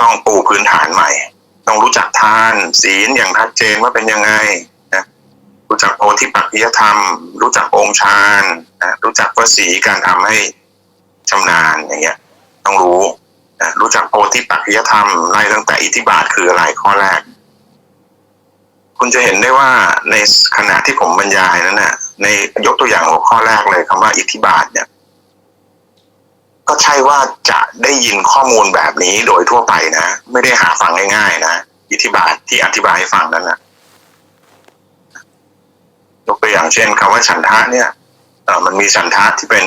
ต้องปูพื้นฐานใหม่ ต้องรู้จักทานศีลอย่างชัดเจนว่าเป็นยังไงนะรู้จักโพธิปัจจยธรรม รู้จักองค์ฌานนะรู้จักวสีการทำให้ชำนาญอย่างเงี้ย ต้องรู้นะรู้จักโพธิปัจจยธรรมไล่ตั้งแต่อิทธิบาทคืออะไรข้อแรก คุณจะเห็นได้ว่าในขณะที่ผมบรรยายนั้นน่ะในยกตัวอย่างหัวข้อแรกเลยคำว่าอิทธิบาทเนี่ย ก็ใช่ว่าจะได้ยินข้อมูลแบบนี้โดยทั่วไปนะ ไม่ได้หาฟังง่ายๆนะอิทธิบาทที่อธิบายให้ฟังนั้นนะยกตัวอย่างเช่นคำว่าฉันทะเนี่ยเอ่อมันมีฉันทะที่เป็น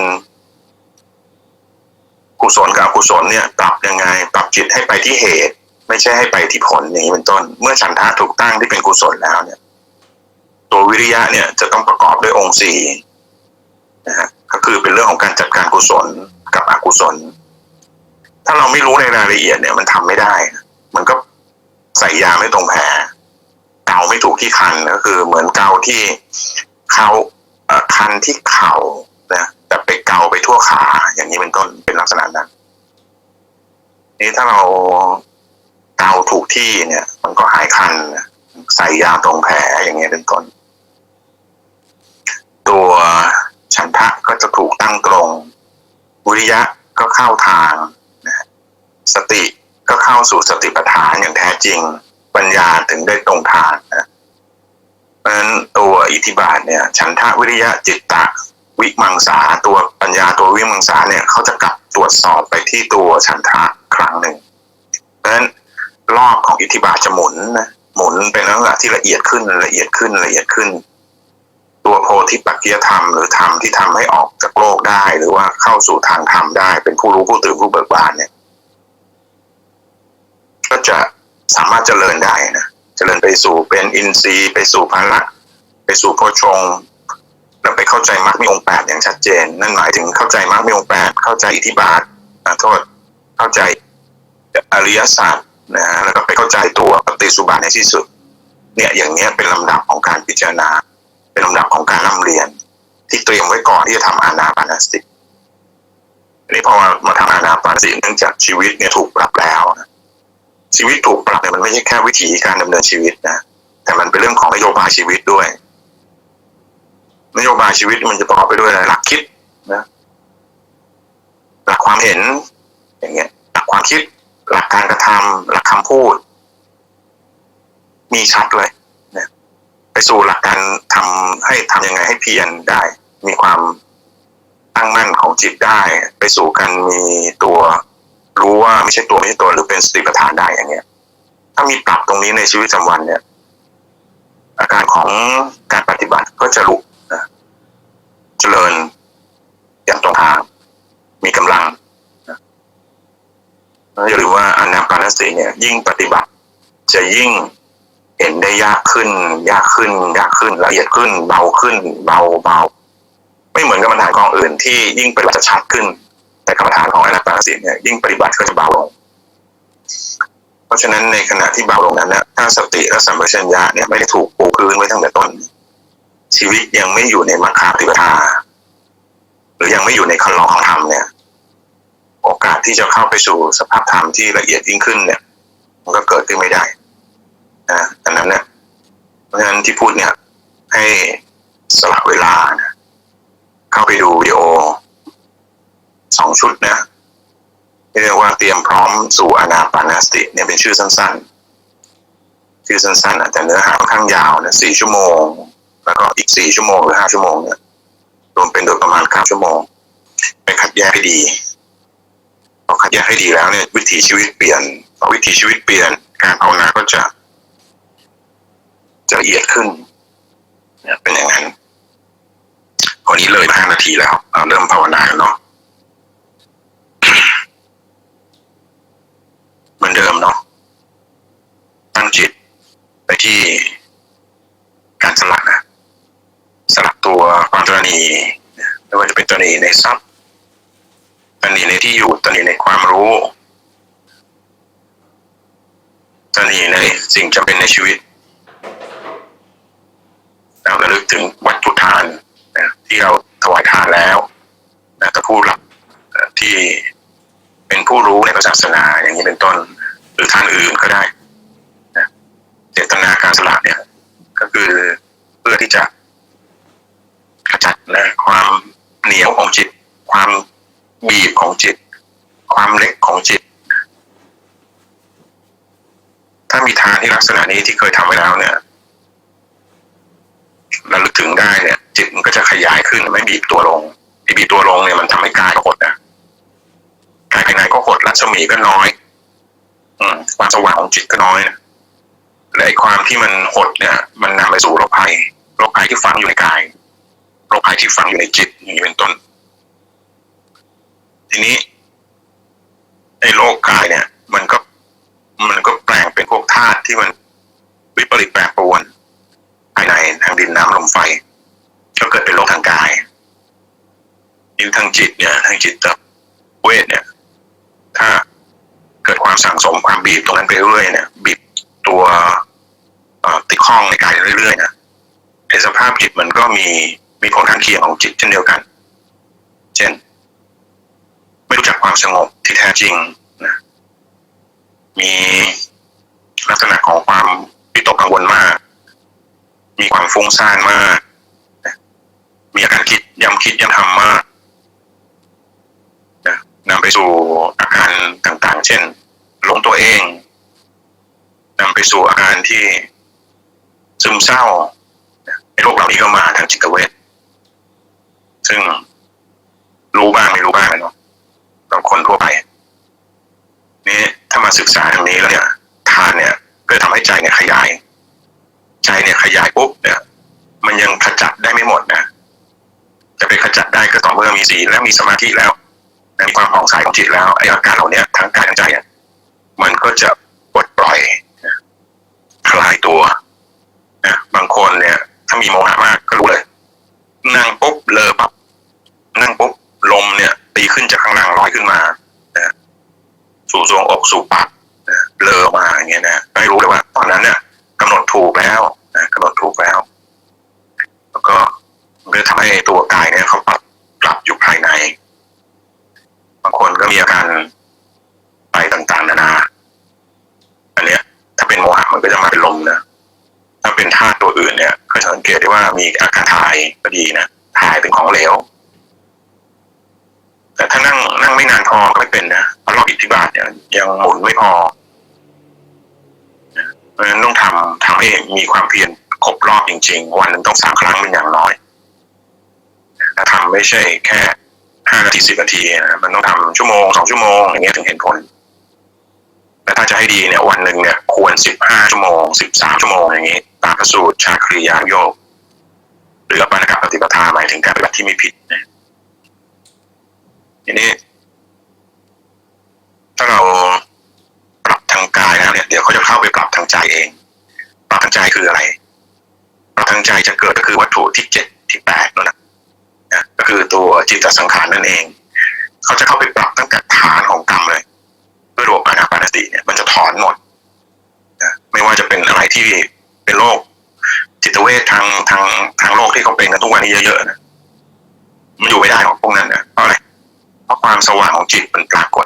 กุศลกับอกุศลเนี่ย ปรับยังไง ปรับจิตให้ไปที่เหตุ ไม่ใช่ให้ไปที่ผลอย่างนี้เป็นต้น เมื่อฉันทะถูกตั้งที่เป็นกุศลแล้วเนี่ย ตัววิริยะเนี่ยจะต้องประกอบด้วยองค์สี่นะฮะก็คือเป็นเรื่องของการจัดการกุศล กับอกุศล ถ้าเราไม่รู้ในรายละเอียดเนี่ยมันทำไม่ได้ มันก็ใส่ยาไม่ตรงแผลเกาไม่ถูกที่คันก็คือ เหมือนเกาที่เขาเอ่อคันที่เข่านะแต่ไปเกาไปทั่วขา อย่างนี้เป็นต้นเป็นลักษณะนั้นนี่ถ้าเราเกาถูกที่เนี่ย มันก็หายคันใส่ยาตรงแผลอย่างเงี้ยเป็นต้น ตัวฉันทะก็จะถูกตั้งตรง วิริยะก็เข้าทางนะสติก็เข้าสู่สติปัฏฐานอย่างแท้จริง ปัญญาถึงได้ตรงทางนะเพราะฉะนั้นตัวอิทธิบาทเนี่ยฉันทะวิริยะจิตตะวิมังสาตัวปัญญาตัววิมังสาเนี่ยเขาจะกลับตรวจสอบไปที่ตัวฉันทะครั้งหนึ่งเพราะฉะนั้นรอบของอิทธิบาทจะหมุนนะหมุนเป็นลักษณะที่ละเอียดขึ้นละเอียดขึ้นละเอียดขึ้น ตัวโพธิปัจจยธรรม หรือธรรมที่ทำให้ออกจากโลกได้ หรือว่าเข้าสู่ทางธรรมได้ เป็นผู้รู้ผู้ตื่นผู้เบิกบานเนี่ย ก็จะสามารถเจริญได้นะเจริญไปสู่เป็นอินทรีย์ไปสู่พละไปสู่โพชงแล้วไปเข้าใจมรรคมีองค์แปดอย่างชัดเจน นั่นหมายถึงเข้าใจมรรคมีองค์แปดเข้าใจอิทธิบาทอ่าโทษเข้าใจอริยสัจนะฮะแล้วก็ไปเข้าใจตัวปฏิสุบาทในที่สุด เนี่ยอย่างเนี้ยเป็นลำดับของการพิจารณา เป็นลำดับของการร่ำเรียน ที่เตรียมไว้ก่อนที่จะทำอานาปานสติอันนี้พอมามาทำอานาปานสติเนื่องจากชีวิตเนี่ยถูกปรับแล้วนะชีวิตถูกปรับเนี่ยมันไม่ใช่แค่วิถีการดำเนินชีวิตนะแต่มันเป็นเรื่องของนโยบายชีวิตด้วย นโยบายชีวิตมันจะประกอบไปด้วยอะไรหลักคิดนะหลักความเห็น อย่างเงี้ย หลักความคิด หลักการกระทำหลักคำพูด มีชัดเลย สู่หลักการทำให้ทำยังไงให้เพียรได้ มีความตั้งมั่นของจิตได้ ไปสู่การมีตัวรู้ว่าไม่ใช่ตัวไม่ใช่ตัวหรือเป็นสติปัฏฐานได้อย่างเงี้ย ถ้ามีปรับตรงนี้ในชีวิตประจำวันเนี่ย อาการของการปฏิบัติก็จะลุกนะเจริญอย่างตรงทาง มีกำลังนะแล้วอย่าลืมว่าอนาปานสติเนี่ย ยิ่งปฏิบัติ จะยิ่ง เห็นได้ยากขึ้น ยากขึ้น ยากขึ้นละเอียดขึ้น เบาขึ้น เบาเบาไม่เหมือนกรรมฐานกองอื่นที่ยิ่งปฏิบัติจะชัดขึ้น แต่กรรมฐานของอนาปานสติเนี่ยยิ่งปฏิบัติก็จะเบาลง เพราะฉะนั้นในขณะที่เบาลงนั้นนะถ้าสติและสัมปชัญญะเนี่ยไม่ได้ถูกปูพื้นไว้ตั้งแต่ต้น ชีวิตยังไม่อยู่ในมรรคาปฏิปทา หรือยังไม่อยู่ในคันลองของธรรมเนี่ย โอกาสที่จะเข้าไปสู่สภาพธรรมที่ละเอียดยิ่งขึ้นเนี่ย มันก็เกิดขึ้นไม่ได้ นะดังนั้นเนี่ยเพราะฉะนั้นที่พูดเนี่ย ให้สละเวลานะเข้าไปดูวิดีโอสองชุดนะเรียกว่าเตรียมพร้อมสู่อนาปานสติเนี่ยเป็นชื่อสั้นๆ ชื่อสั้นๆนะแต่เนื้อหาค่อนข้างยาวนะสี่ชั่วโมง แล้วก็อีกสี่ชั่วโมงหรือห้าชั่วโมงเนี่ยรวมเป็นโดยประมาณเก้าชั่วโมงไปคัดแยกให้ดีพอคัดแยกให้ดีแล้วเนี่ยวิถีชีวิตเปลี่ยนพอวิถีชีวิตเปลี่ยนการภาวนาก็จะ จะละเอียดขึ้นเนี่ยเป็นอย่างนั้นวันนี้เลยห้านาทีแล้วเอาเริ่มภาวนาเนาะเหมือนเดิมเนาะตั้งจิตไปที่การสลักนะสลักตัวความตรณีไม่ว่าจะเป็นตรณีในทรัพย์ตรณีในที่อยู่ตรณีในความรู้ตรณีในสิ่งจำเป็นในชีวิตเราระลึก ถึงวัตถุทานนะที่เราถวายทานแล้วนะแต่ผู้รับที่เป็นผู้รู้ในพระศาสนาอย่างนี้เป็นต้น หรือทานอื่นก็ได้นะเจตนาการสละเนี่ย ก็คือเพื่อที่จะขจัดนะความเหนียวของจิต ความบีบของจิต ความเล็กของจิต ถ้ามีทานที่ลักษณะนี้ที่เคยทำไว้แล้วเนี่ย ระลึกถึงได้เนี่ย จิตมันก็จะขยายขึ้นไม่บีบตัวลงไอ้บีบตัวลงเนี่ยมันทำให้กายหดนะกายภายในก็หดรัศมีก็น้อย อืมความสว่างของจิตก็น้อยนะและไอ้ความที่มันหดเนี่ย มันนำไปสู่โรคภัยโรคภัยที่ฝังอยู่ในกายโรคภัยที่ฝังอยู่ในจิตอย่างนี้เป็นต้น ทีนี้ไอ้โรคกายเนี่ย มันก็มันก็แปลงเป็นพวกธาตุที่มันวิปริตแปรปรวน ภายในทางดินน้ำลมไฟ ก็เกิดเป็นโรคทางกายยิ่งทาง จิตเนี่ยทางจิตกับเวทเนี่ย ถ้าเกิดความสั่งสมความบีบตรงนั้นไปเรื่อยเนี่ย บีบตัวติดข้องในกายเรื่อยๆนะไอ้สภาพจิตมันก็มีมีผลข้างเคียงของจิตเช่นเดียวกัน เช่น ไม่รู้จักความสงบที่แท้จริงนะมีลักษณะของความวิตกกังวลมาก มีความฟุ้งซ่านมากนะมีอาการคิดย้ำคิดย้ำทำมากนะนำไปสู่อาการต่างๆ เช่น หลงตัว เองนำไปสู่อาการที่ซึมเศร้านโรคเหล่านี้ก็มาทางจิตเวชซึ่งรู้บ้างไม่รู้บ้างเนาะบางคนทั่วไป นี่ถ้ามาศึกษาทางนี้แล้วเนี่ย ทานเนี่ยก็ทำให้ใจเนี่ยขยาย ใจเนี่ยขยายปุ๊บเนี่ย มันยังขจัดได้ไม่หมดนะจะไปขจัดได้ก็ต่อเมื่อมีศีและมีสมาธิแล้วมีความผ่องใสของจิตแล้วไอ้อาการเหล่านี้ทั้งกายทั้งใจเนี่ย มันก็จะปลดปล่อยคลายตัวนะบางคนเนี่ย ถ้ามีโมหะมากก็รู้เลยนั่งปุ๊บเลอปั๊บนั่งปุ๊บลมเนี่ย ตีขึ้นจากข้างล่างลอยขึ้นมานะสู่ทรวงอกสู่ปากนะเลอออกมาอย่างเงี้ยนะไม่รู้เลยว่า ตอนนั้นเนี่ยกำหนดถูกแล้วนะกำหนดถูกแล้ว แล้วก็มันก็ทำให้ตัวกายเนี่ยเขาปรับปรับอยู่ภายใน บางคนก็มีอาการไปต่างๆ นานา อันเนี้ย ถ้าเป็นโมันก็จะมาเป็นลมนะ ถ้าเป็นธาตุตัวอื่นเนี่ยก็สังเกตได้ว่ามีอาการถ่ายก็ดีนะถ่ายเป็นของเหลวแต่ถ้านั่งนั่งไม่นานพอก็ไม่เป็นนะเพราะรอบอิทธิบาทเนี่ยยังหมุนไม่พอเพราะฉะนั้นต้องทำทำให้มีความเพียรครบรอบจริง ๆ วันหนึงต้องสามครั้งเป็นอย่างน้อยถ้าทำไม่ใช่แค่ห้านาทีสิบนาทีนะมันต้องทำชั่วโมงสองชั่วโมงอย่างเงี้ยถึงเห็นผล และถ้าจะให้ดีเนี่ยวันหนึ่งเนี่ยควรสิบห้าชั่วโมงสิบสามชั่วโมงอย่างนี้ตามพระสูตรชาครียาโยกหรือปานกับปฏิปทาหมายถึงการปฏิบัติที่ไม่ผิดนะทีนี้ ถ้าเราปรับทางกายแล้วเนี่ยเดี๋ยวเขาจะเข้าไปปรับทางใจเอง ปรับทางใจคืออะไรปรับทางใจจะเกิดก็คือวัตถุที่เจ็ดที่แปดนั่นนะนะก็คือตัวจิตตสังขารนั่นเอง เขาจะเข้าไปปรับตั้งแต่ฐานของกรรมเลย ด้วยระบบอานาปานสติเนี่ยมันจะถอนหมดนะไม่ว่าจะเป็นอะไรที่เป็นโรคจิตเวชทางทางทางโลกที่เขาเป็นกันทุกวันนี้เยอะๆนะมันอยู่ไม่ได้หรอกพวกนั้นนะเพราะอะไรเพราะความสว่างของจิตมันปรากฏ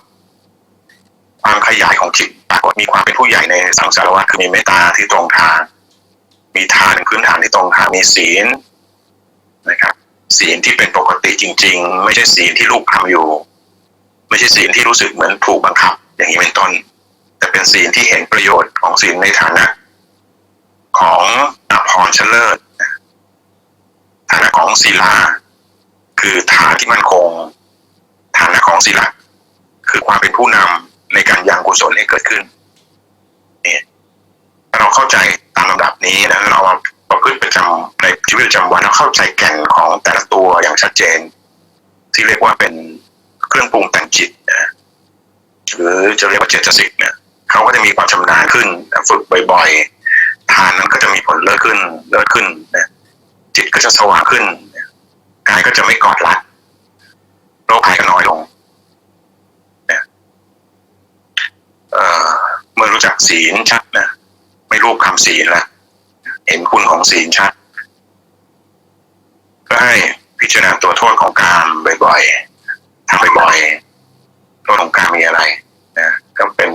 ความขยายของจิตปรากฏมีความเป็นผู้ใหญ่ในสังสารวัฏคือมีเมตตาที่ตรงทาง มีทานพื้นฐานที่ตรงทางมีศีลนะครับ ศีลที่เป็นปกติจริง ๆ ไม่ใช่ศีลที่ลูกทำอยู่ ไม่ใช่ศีลที่รู้สึกเหมือนถูกบังคับ อย่างนี้เป็นต้นแต่เป็นศีลที่เห็นประโยชน์ของศีลในฐานะ ของอภรชนเลิศฐานะของศีลา คือฐานที่มั่นคง ฐานะของศีลาคือความเป็นผู้นำในการยังกุศลให้เกิดขึ้นเนี่ถ้าเราเข้าใจตามลำดับนี้นะเรามาประพฤติประจำในชีวิตประจำวันเราเข้าใจแก่นของแต่ละตัวอย่างชัดเจน ที่เรียกว่าเป็นเครื่องปรุงแต่งจิตนะ หรือจะเรียกว่าเจตสิกเนี่ยเขาก็จะมีความชำนาญขึ้นฝึกบ่อยๆทานนั้นก็จะมีผลเลิศขึ้นเลิศขึ้นนะจิตก็จะสว่างขึ้นกายก็จะไม่กอดรัดโรคภัยก็น้อยลงนะเอ่อเมื่อรู้จักศีลชัดนะไม่รูปคำศีลล้วเห็นคุณของศีลชัดก็ให้พิจารณาตัวโทษของการบ่อยๆทำบ่อยๆโทษของการมีอะไร ก็เป็น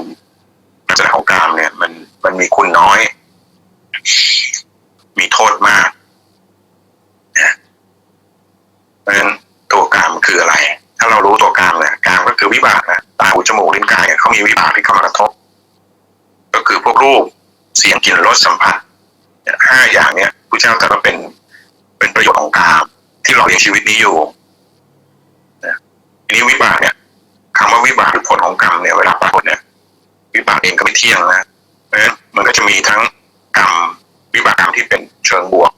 ลักษณะของมีคุณน้อย มีโทษมากนะเพราะฉะนั้นตัวกามคืออะไร ถ้าเรารู้ตัวกามเนี่ยกามก็คือวิบากนะตาหูจมูกลิ้นกายเขามีวิบากที่เข้ามากระทบ ก็คือพวกรูปเสียงกลิ่นรสสัมผัสห้าอย่างเนี่ยพระเจ้าตรัสว่าเป็นเป็นประโยชน์ของกามที่เราเลี้ยงชีวิตนี้อยู่นะทีนี้วิบากเนี่ยคำว่าวิบาก ลของกรรมเนี่ยเวลาปรากฏเนี่ยวิบากเองก็ไม่เที่ยงนะเพราะมันก็จะมีทั้งกรรมวิบากกรรมที่เป็นเชิงบวก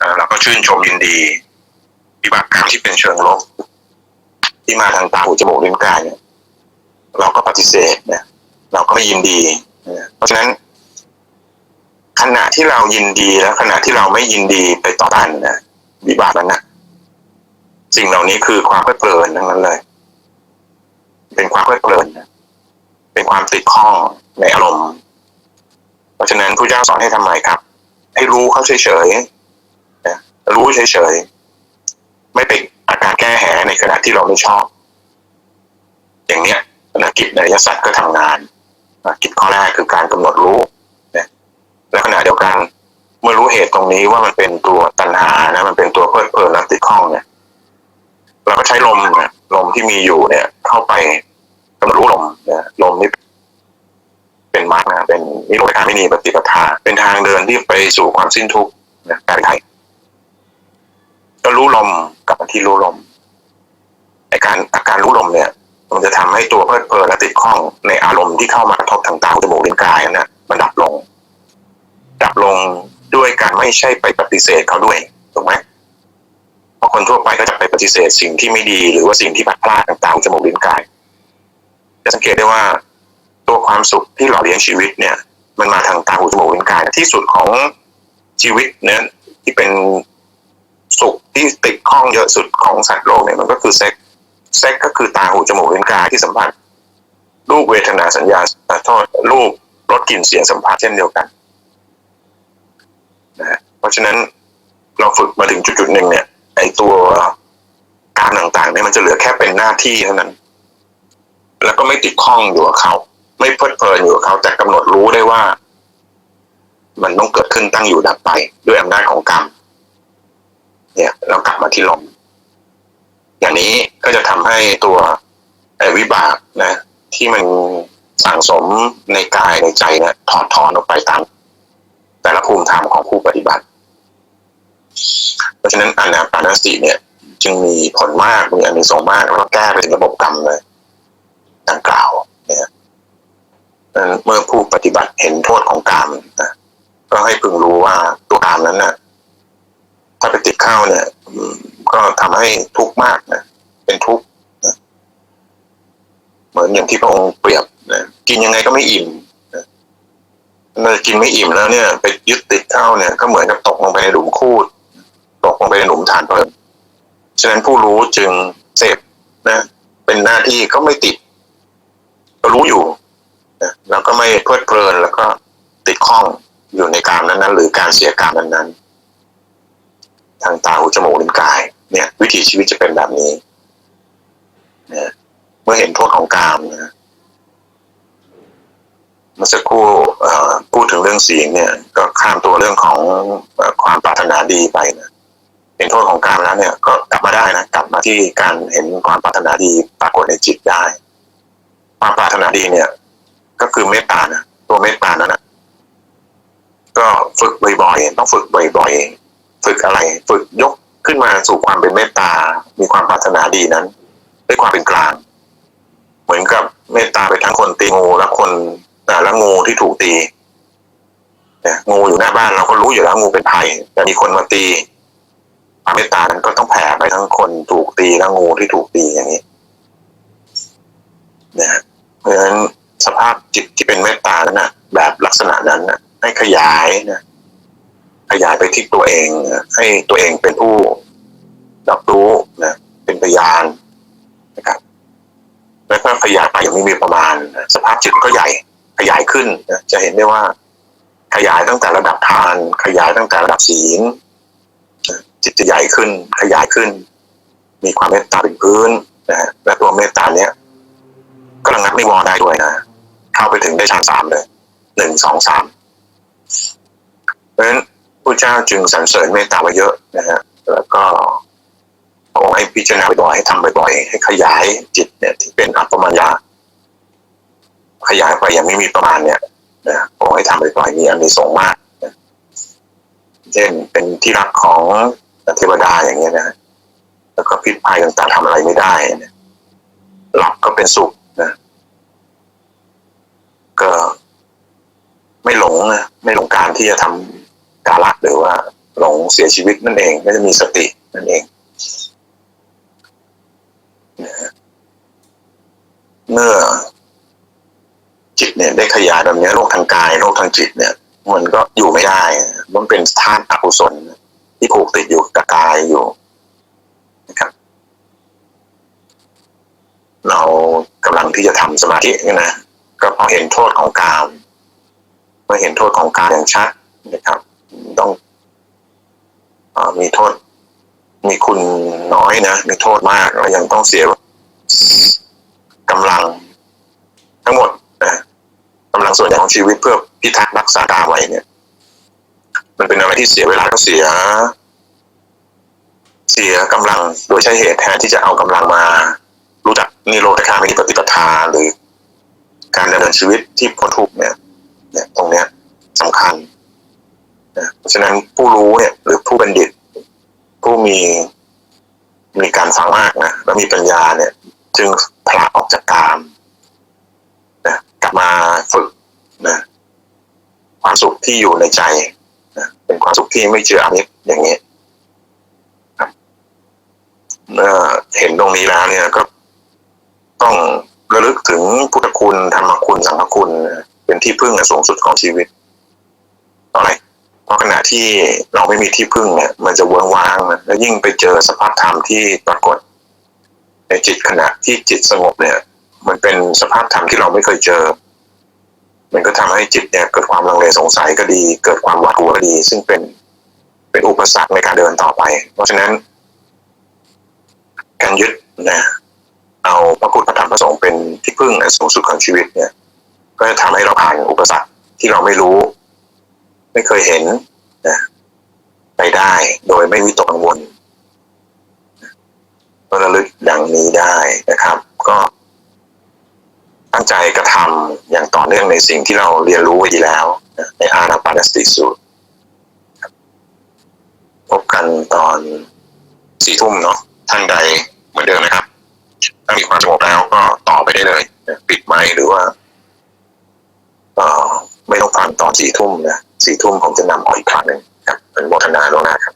อ่าเราก็ชื่นชมยินดี วิบากกรรมที่เป็นเชิงลบที่มาทางตาหูจมูกลิ้นกายเนี่ยเราก็ปฏิเสธเนี่ย เราก็ไม่ยินดีเพราะฉะนั้นขณะที่เรายินดีแล้วขณะที่เราไม่ยินดีไปต่อต้านนะวิบากนั้นนะสิ่งเหล่านี้คือความเพลิดเพลินทั้งนั้นเลย เป็นความเพลิดเพลินเป็นความติดข้องในอารมณ์ เพราะฉะนั้นพระเจ้าสอนให้ทำไมครับ ให้รู้เขาเฉยๆนะรู้เฉยๆไม่เป็นอาการแก้แหในขณะที่เราไม่ชอบ อย่างเนี้ยนะกิจในยสัตว์ก็ทำงานนะกิจข้อแรกคือการกำหนดรู้นะและขณะเดียวกัน เมื่อรู้เหตุตรงนี้ว่ามันเป็นตัวตัณหานะ มันเป็นตัวเพลิดเพลินและติดข้องเนี่ยเราก็ใช้ลมนะลมที่มีอยู่เนี่ย เข้าไป กำหนดรู้ลมนะลมนี่เป็นมรรคนะเป็นนิโรธคามินีปฏิปทา เป็นทางเดินที่ไปสู่ความสิ้นทุกข์นะการไทยก็รู้ลมกับที่รู้ลมไอการอาการรู้ลมเนี่ย มันจะทำให้ตัวเพลิดเพลินและติดข้องในอารมณ์ที่เข้ามากระทบทางตาหูจมูกลิ้นกายนะมันดับลง ดับลงด้วยการไม่ใช่ไปปฏิเสธเขาด้วยถูกไหมเพราะคนทั่วไปก็จะไปปฏิเสธสิ่งที่ไม่ดี หรือว่าสิ่งที่พลาดพลาดทางตาหูจมูกลิ้นกาย จะสังเกตได้ว่า ตัวความสุขที่หล่อเลี้ยงชีวิตเนี่ย มันมาทางตาหูจมูกลิ้นกายที่สุดของชีวิตเนี่ยที่เป็นสุขที่ติดข้องเยอะสุดของสัตว์โลกเนี่ยมันก็คือเซ็กเซ็กก็คือตาหูจมูกลิ้นกายที่สัมผัสรูปเวทนาสัญญาโทษรูปรสกลิ่นเสียงสัมผัสเช่นเดียวกันนะฮะเพราะฉะนั้นเราฝึกมาถึงจุดๆหนึ่งเนี่ยไอตัวการต่างๆเนี่ยมันจะเหลือแค่เป็นหน้าที่เท่านั้น แล้วก็ไม่ติดข้องอยู่กับเขา ไม่เพลิดเพลินอยู่กับเขา แต่กำหนดรู้ได้ว่า มันต้องเกิดขึ้นตั้งอยู่ดับไป ด้วยอำนาจของกรรม เนี่ยเรากลับมาที่ลม อย่างนี้ก็จะทำให้ตัววิบากนะ ที่มันสั่งสมในกายในใจเนี่ยถอดถอนออกไปตามแต่ละภูมิธรรมของผู้ปฏิบัติ เพราะฉะนั้นอานาปานสติเนี่ย จึงมีผลมากมีอันมีสงส์มากแล้วก็แก้ไปถึงระบบกรรมเลย ดังกล่าวเนี่ยเมื่อผู้ปฏิบัติเห็นโทษของกรรมนะก็ให้พึงรู้ว่าตัวกรรมนั้นน่ะ ถ้าไปติดเข้าเนี่ยก็ทำให้ทุกข์มากนะเป็นทุกข์นะเหมือนอย่างที่พระองค์เปรียบนะกินยังไงก็ไม่อิ่มนะเมื่อกินไม่อิ่มแล้วเนี่ย ไปยึดติดเข้าเนี่ยก็เหมือนกับตกลงไปในหลุมคูดตกลงไปในหลุมฐานเพลิงฉะนั้นผู้รู้จึงเสพนะ เป็นหน้าที่ก็ไม่ติด ก็รู้อยู่นะแล้วก็ไม่เพลิดเพลินแล้วก็ติดข้องอยู่ในการนั้นๆ หรือการเสียการนั้นๆ ทางตาหูจมูกลิ้นกาย เนี่ย วิถีชีวิตจะเป็นแบบนี้นะเมื่อเห็นโทษของกามนะเมื่อสักครู่พูดถึงเรื่องสีลเนี่ย ก็ข้ามตัวเรื่องของอความปรารถนาดีไปนะเห็นโทษของกามแล้วเนี่ย ก็กลับมาได้นะกลับมาที่การเห็นความปรารถนาดีปรากฏในจิตได้ ความปรารถนาดีเนี่ย ก็คือเมตตานะตัวเมตตานั้นนะก็ฝึกบ่อยๆต้องฝึกบ่อยๆฝึกอะไร ฝึกยกขึ้นมาสู่ความเป็นเมตตา มีความปรารถนาดีนั้นด้วยความเป็นกลาง เหมือนกับเมตตาไปทั้งคนตีงูและคนอ่าและงูที่ถูกตีเนี่ยงูอยู่หน้าบ้านเราก็รู้อยู่แล้วงูเป็นภัยแต่มีคนมาตีความเมตตานั้นก็ต้องแผ่ไปทั้งคนถูกตีและงูที่ถูกตีอย่างนี้นะ ราะฉะนั้นสภาพจิตที่เป็นเมตตานั้นนะแบบลักษณะนั้นนะให้ขยายนะขยายไปที่ตัวเอง ให้ตัวเองเป็นผู้รับรู้นะเป็นพยานนะครับแล้วก็ขยายไปอย่างไม่มีประมาณสภาพจิตก็ใหญ่ ขยายขึ้นนะจะเห็นได้ว่า ขยายตั้งแต่ระดับทาน ขยายตั้งแต่ระดับศีลจิตจะใหญ่ขึ้น ขยายขึ้น มีความเมตตาเป็นพื้นนะฮะและตัวเมตตาเนี้ย ก็ระงับไม่วอได้ด้วยนะ เข้าไปถึงได้ชั้นสามเลยหนึ่งสองสามเพราะฉะนั้นพระเจ้าจึงสรรเสริญเมตตาไว้เยอะนะฮะแล้วก็พระองให้พิจารณาบ่อยๆให้ทำบ่อยๆให้ขยายจิตเนี่ย ที่เป็นอัปปมัญญาขยายไปย่างไม่มีประมาณเนี่ยนะพระองให้ทำบ่อยๆมีอันมีสงมากนะเช่นเป็นที่รักของเทวดาอย่างเงี้ยนะแล้วก็พิษภัยต่างๆทำอะไรไม่ได้นะหลับก็เป็นสุขนะ ก็ไม่หลงนะ ไม่หลงการที่จะทำการละหรือว่าหลงเสียชีวิตนั่นเองก็จะมีสตินั่นเองเมื่อจิตเนี่ยได้ขยายแบบนี้โรคทางกายโรคทางจิตเนี่ย มันก็อยู่ไม่ได้ มันเป็นธาตุอกุศลที่ผูกติดอยู่กับกายอยู่นะครับ เรากำลังที่จะทำสมาธินี่นะก็พอเห็นโทษของกาม เมื่อเห็นโทษของกามอย่างชัดนะครับ ต้องอมีโทษ มีคุณน้อยนะ มีโทษมากแล้วยังต้องเสียกำลัง ทั้งหมดนะกำลังส่วนใหญ่ของชีวิตเพื่อพิทักษ์รักษากามไว้เนี่ย มันเป็นอะไรที่เสียเวลาก็เสีย เสียกำลังโดยใช้เหตุแทนที่จะเอากำลังมารู้จักนิโรธคามิปฏิปทาหรือ การดำเนินชีวิตที่พ้นทุกข์เนี่ย เนี่ยตรงเนี้ยสำคัญนะเพราะฉะนั้นผู้รู้เนี่ย หรือผู้บัณฑิต ผู้มีมีการฟังมากนะแล้วมีปัญญาเนี่ย จึงผละออกจากกามนะกลับมาฝึกนะความสุขที่อยู่ในใจนะเป็นความสุขที่ไม่เจืออมิตรอย่างนี้เมื่อเห็นตรงนี้แล้วเนี่ยก็ต้องระลึกถึงพุทธคุณธรรมคุณสังฆคุณนะ เป็นที่พึ่งอันสูงสุดของชีวิตเพราะอะไรเพราะขณะที่เราไม่มีที่พึ่งเนี่ย มันจะเวิ้งว้างนะแล้วยิ่งไปเจอสภาพธรรมที่ปรากฏ ในจิตขณะที่จิตสงบเนี่ย มันเป็นสภาพธรรมที่เราไม่เคยเจอ มันก็ทำให้จิตเนี่ยเกิดความลังเลสงสัยก็ดี เกิดความหวาดกลัวก็ดี ซึ่งเป็นเป็นอุปสรรคในการเดินต่อไป เพราะฉะนั้น การยึดนะเอาพระพุทธธรรมพระสงฆ์เป็นที่พึ่งอันสูงสุดของชีวิตเนี่ย ก็จะทำให้เราผ่านอุปสรรคที่เราไม่รู้ ไม่เคยเห็นนะไปได้โดยไม่วิตกกังวลก็ระลึกดังนี้ได้นะครับ ก็ตั้งใจกระทำอย่างต่อเนื่องในสิ่งที่เราเรียนรู้ไว้ดีแล้วนะในอานาปานสติสูตรพบกันตอนสี่ทุ่มเนาะท่านใดเหมือนเดิมนะครับ ถ้ามีความสงบแล้วก็ต่อไปได้เลย ปิดไมค์หรือว่า ไม่ต้องฟังตอนสี่ทุ่มนะสี่ทุ่มผมจะนำออกอีกครั้งหนึ่งครับเป็นบทนาลงนะครับ